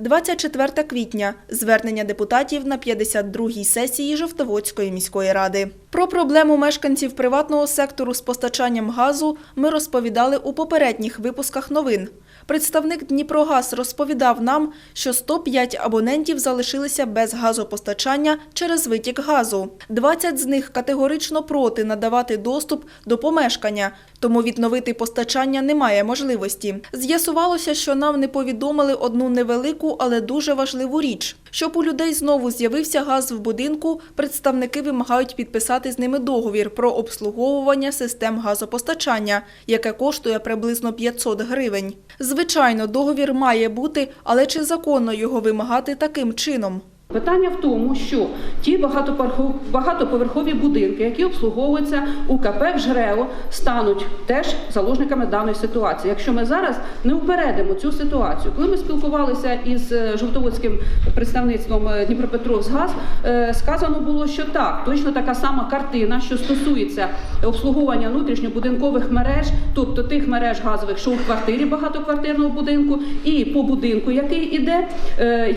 24 квітня – звернення депутатів на 52-й сесії Жовтоводської міської ради. Про проблему мешканців приватного сектору з постачанням газу ми розповідали у попередніх випусках новин. Представник Дніпрогаз розповідав нам, що 105 абонентів залишилися без газопостачання через витік газу. 20 з них категорично проти надавати доступ до помешкання, тому відновити постачання немає можливості. З'ясувалося, що нам не повідомили одну невелику, але дуже важливу річ. Щоб у людей знову з'явився газ в будинку, представники вимагають підписати з ними договір про обслуговування систем газопостачання, яке коштує приблизно 500 гривень. Звичайно, договір має бути, але чи законно його вимагати таким чином? Питання в тому, що ті багатоповерхов- багатоповерхові будинки, які обслуговуються УКП в ЖРЕО, стануть теж заложниками даної ситуації. Якщо ми зараз не упередимо цю ситуацію, коли ми спілкувалися із е, жовтоводським представництвом е, Дніпропетровськгаз, е, сказано було, що так, точно така сама картина, що стосується обслуговування внутрішньобудинкових мереж, тобто тих мереж газових, що у квартирі багатоквартирного будинку, і по будинку, який іде,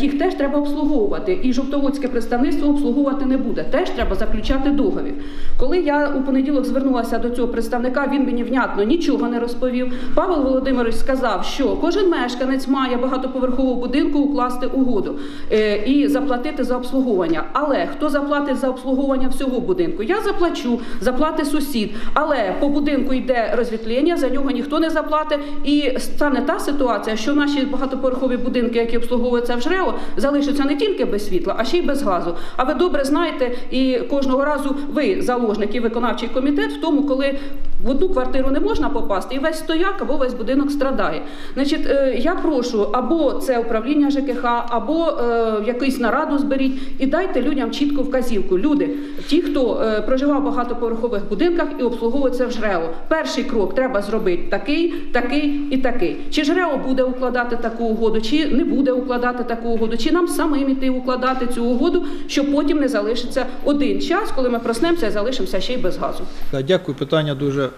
їх теж треба обслуговувати. І жовтоводське представництво обслуговувати не буде. Теж треба заключати договір. Коли я у понеділок звернулася до цього представника, він мені внятно нічого не розповів. Павел Володимирович сказав, що кожен мешканець має багатоповерхового будинку укласти угоду е, і заплатити за обслуговування. Але хто заплатить за обслуговування всього будинку? Я заплачу, заплатить сусід. Але по будинку йде розвітлення, за нього ніхто не заплатить. І стане та ситуація, що наші багатоповерхові будинки, які обслуговуються в ЖРЕО, залишаться не тільки без світла, а ще й без газу. А ви добре знаєте, і кожного разу ви заложник і виконавчий комітет в тому, коли в одну квартиру не можна попасти, і весь стояк або весь будинок страдає. Значить, е, я прошу або це управління ЖКХ, або е, якусь нараду зберіть і дайте людям чітку вказівку. Люди, ті, хто е, проживав в багатоповерхових будинках і обслуговується в ЖРЕО. Перший крок треба зробити такий, такий і такий. Чи ЖРЕО буде укладати таку угоду, чи не буде укладати таку угоду, чи нам самим іти укладати цю угоду, щоб потім не залишиться один час, коли ми проснемося і залишимося ще й без газу. Так, Дякую, питання дуже е,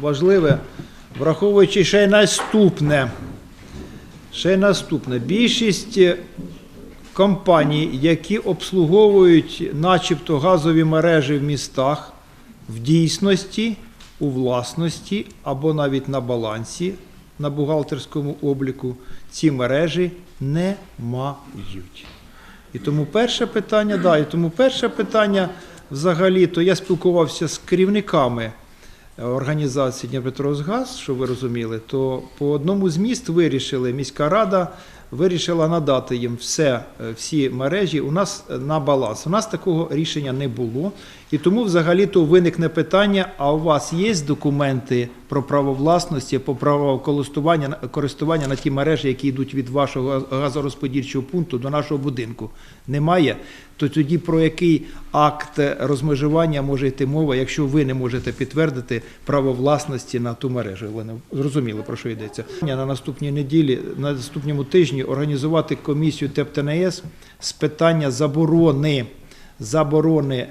важливе. Враховуючи ще й наступне. Ще й наступне. Більшість е, компаній, які обслуговують начебто газові мережі в містах, в дійсності, у власності або навіть на балансі на бухгалтерському обліку ці мережі не мають. І тому перше питання, да, і тому перше питання взагалі, то я спілкувався з керівниками е, організації Дніпропетровськгаз, щоб ви розуміли, то по одному з міст вирішили, міська рада вирішила надати їм все, е, всі мережі у нас е, на баланс. У нас такого рішення не було. І тому взагалі то виникне питання: а у вас є документи про право власності, по право користування, користування на ті мережі, які йдуть від вашого газорозподільчого пункту до нашого будинку? Немає? То тоді про який акт розмежування може йти мова, якщо ви не можете підтвердити право власності на ту мережу? Ви не зрозуміли, про що йдеться. На наступній неділі, на наступному тижні організувати комісію ТЕП-ТНС з питання заборони, заборони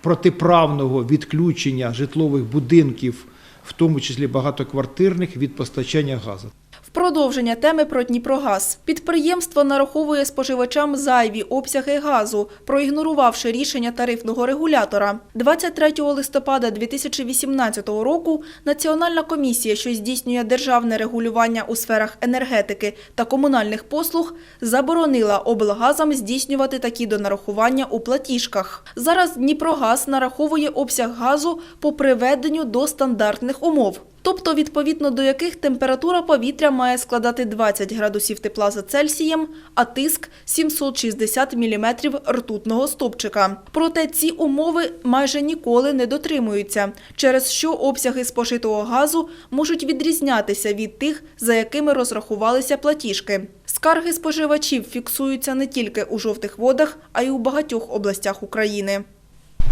протиправного відключення житлових будинків, в тому числі багатоквартирних, від постачання газу. В продовження теми про Дніпрогаз. Підприємство нараховує споживачам зайві обсяги газу, проігнорувавши рішення тарифного регулятора. 23 листопада 2018 року Національна комісія, що здійснює державне регулювання у сферах енергетики та комунальних послуг, заборонила облгазам здійснювати такі донарахування у платіжках. Зараз Дніпрогаз нараховує обсяг газу по приведенню до стандартних умов тобто відповідно до яких температура повітря має складати 20 градусів тепла за Цельсієм, а тиск 760 мм ртутного стопчика. Проте ці умови майже ніколи не дотримуються, через що обсяги спожитого газу можуть відрізнятися від тих, за якими розрахувалися платіжки. Скарги споживачів фіксуються не тільки у жовтих водах, а й у багатьох областях України.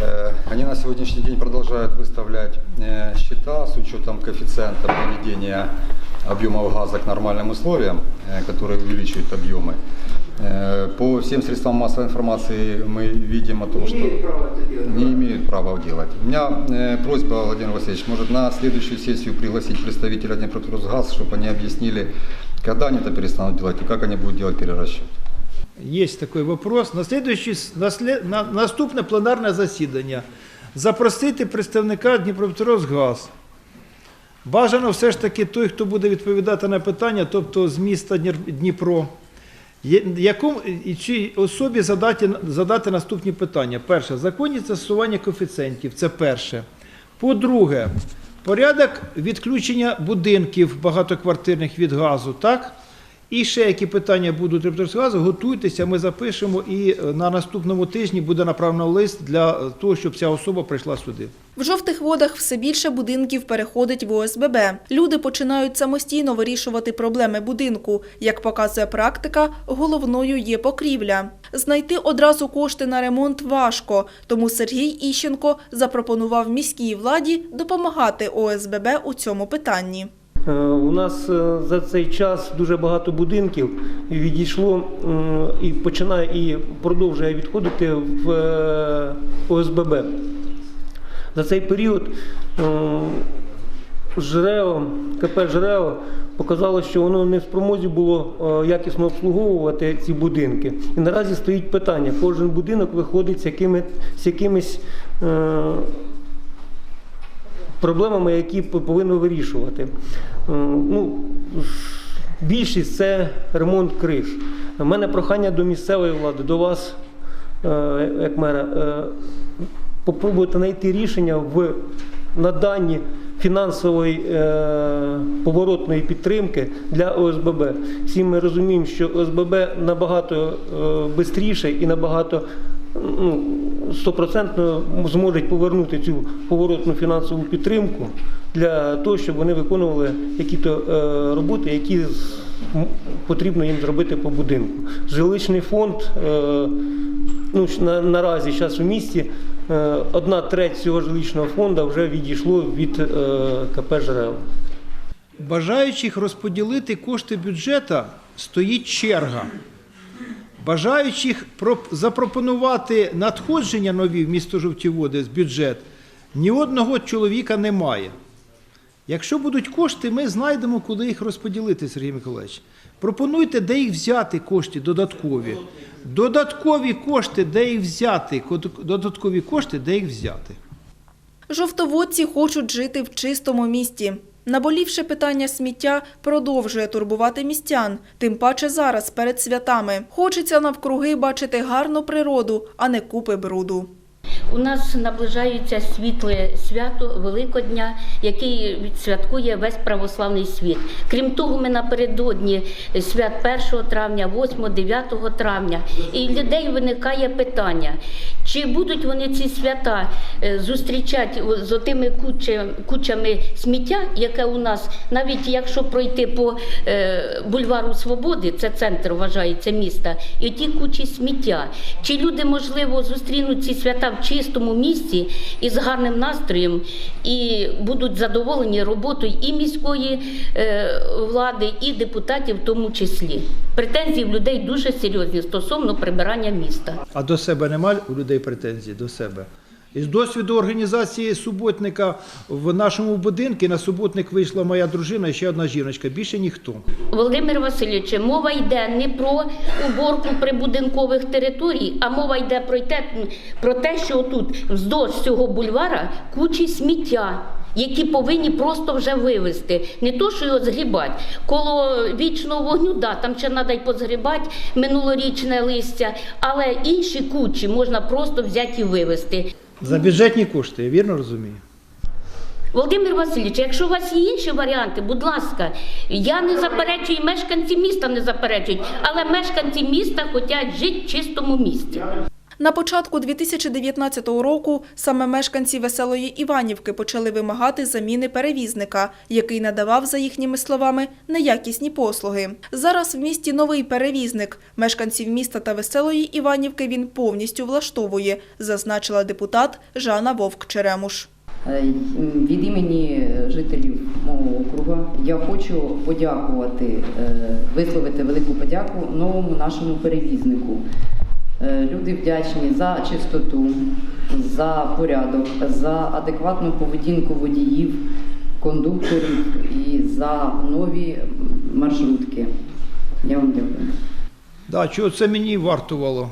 Э, Они на сегодняшний день продолжают выставлять э, счета с учетом коэффициента приведения объемов газа к нормальным условиям, э, которые увеличивают объемы. Э, По всем средствам массовой информации мы видим о том, что не имеют права делать. У меня э, просьба, Владимир Васильевич, может на следующую сессию пригласить представителя Днепротрусгаз, чтобы они объяснили, Когда они это перестанут делать и как они будут делать перерасчет? Есть такой вопрос. На слідуючий, на, слід- на, наступне пленарне засідання запросити представника Дніпропетровськгаз. Бажано все ж таки той, хто буде відповідати на питання, тобто з міста Дніпро. Якому чій особі задати, задати наступні питання? Перше, законність застосування коефіцієнтів. Це перше. По-друге, порядок відключення будинків багатоквартирних від газу, так? І ще які питання будуть Репротоксгазу, готуйтеся, ми запишемо і е, на наступному тижні буде направлено лист для е, того, щоб ця особа прийшла сюди. В жовтих водах все більше будинків переходить в ОСББ. Люди починають самостійно вирішувати проблеми будинку. Як показує практика, головною є покрівля. Знайти одразу кошти на ремонт важко, тому Сергій Іщенко запропонував міській владі допомагати ОСББ у цьому питанні. Е, У нас е, за цей час дуже багато будинків відійшло і починає і продовжує відходити в е, ОСББ. За цей період ЖРЕО, КП ЖРЕО показало, що воно не в спромозі було якісно обслуговувати ці будинки. І наразі стоїть питання: кожен будинок виходить з, якими, з якимись. Проблемами, які п- повинно вирішувати. Е, Ну, більшість це ремонт криш. У мене прохання до місцевої влади, до вас, е, як мера, е, попробуйте знайти рішення в наданні фінансової поворотної підтримки для ОСББ. Всі ми розуміємо, що ОСББ набагато швидше і набагато ну, стопроцентно зможуть повернути цю поворотну фінансову підтримку для того, щоб вони виконували якісь роботи, які потрібно їм зробити по будинку. Жилищний фонд е, ну, на, наразі зараз у місті е, одна треть цього жилищного фонду вже відійшло від е, КП «Жерел». Бажаючих розподілити кошти бюджету стоїть черга. Бажаючих проп- запропонувати надходження нові в місто Жовті Води з бюджет ні одного чоловіка немає. Якщо будуть кошти, ми знайдемо, куди їх розподілити, Сергій Миколаївич. Пропонуйте, де їх взяти кошти додаткові. Додаткові кошти, де їх взяти, додаткові кошти, де їх взяти. Жовтоводці хочуть жити в чистому місті. Наболівше питання сміття продовжує турбувати містян, тим паче зараз перед святами. Хочеться навкруги бачити гарну природу, а не купи бруду. У нас наближається світле свято Великодня, який відсвяткує весь православний світ. Крім того, ми напередодні свят 1 травня, 8, 9 травня. І людей виникає питання, чи будуть вони ці свята е, зустрічати з отими куча- кучами сміття, яке у нас, навіть якщо пройти по е, бульвару Свободи, це центр вважається міста, і ті кучі сміття. Чи люди, можливо, зустрінуть ці свята в чистому місці і з гарним настроєм, і будуть задоволені роботою і міської е, влади, і депутатів в тому числі. Претензії в людей дуже серйозні стосовно прибирання міста. А до себе немає у людей претензій до себе. Із досвіду організації суботника в нашому будинку на суботник вийшла моя дружина і ще одна жіночка. Більше ніхто. Володимир Васильович, мова йде не про уборку прибудинкових територій, а мова йде про те, про те, що тут вздовж цього бульвара кучі сміття. Які повинні просто вже вивезти, не то, що його згрібати. Коло вічного вогню, да, там ще треба й позгрібати минулорічне листя, але інші кучі можна просто взяти і вивезти. За бюджетні кошти, я вірно розумію. Володимир Васильович, якщо у вас є інші варіанти, будь ласка, я не заперечую, і мешканці міста не заперечують, але мешканці міста хочуть жити в чистому місті. На початку 2019 року саме мешканці Веселої Іванівки почали вимагати заміни перевізника, який надавав, за їхніми словами, неякісні послуги. Зараз в місті новий перевізник. Мешканців міста та Веселої Іванівки він повністю влаштовує, зазначила депутат Жанна Вовк-Черемуш. Е, Від імені жителів мого округу я хочу подякувати, е, висловити велику подяку новому нашому перевізнику. Е, Люди вдячні за чистоту, за порядок, за адекватну поведінку водіїв, кондукторів і за нові маршрутки. Я вам дякую. Да, чого це мені вартувало?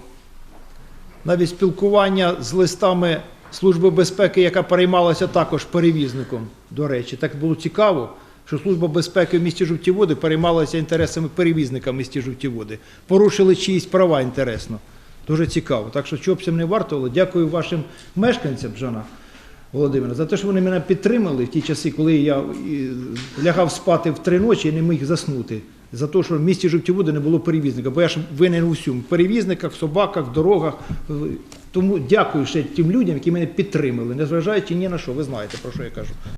Навіть спілкування з листами Служби безпеки, яка переймалася також перевізником, до речі, так було цікаво, що Служба безпеки в місті Жовті Води переймалася інтересами перевізника в місті Жовті Води. Порушили чиїсь права інтересно. Дуже цікаво. Так що, чого це не вартувало, дякую вашим мешканцям, Жана Володимира, за те, що вони мене підтримали в ті часи, коли я лягав спати в три ночі і не міг заснути. За те, що в місті Жовті Води не було перевізника, бо я ж винен у всьому. В перевізниках, собаках, дорогах. Тому дякую ще тим людям, які мене підтримали, незважаючи ні на що. Ви знаєте, про що я кажу.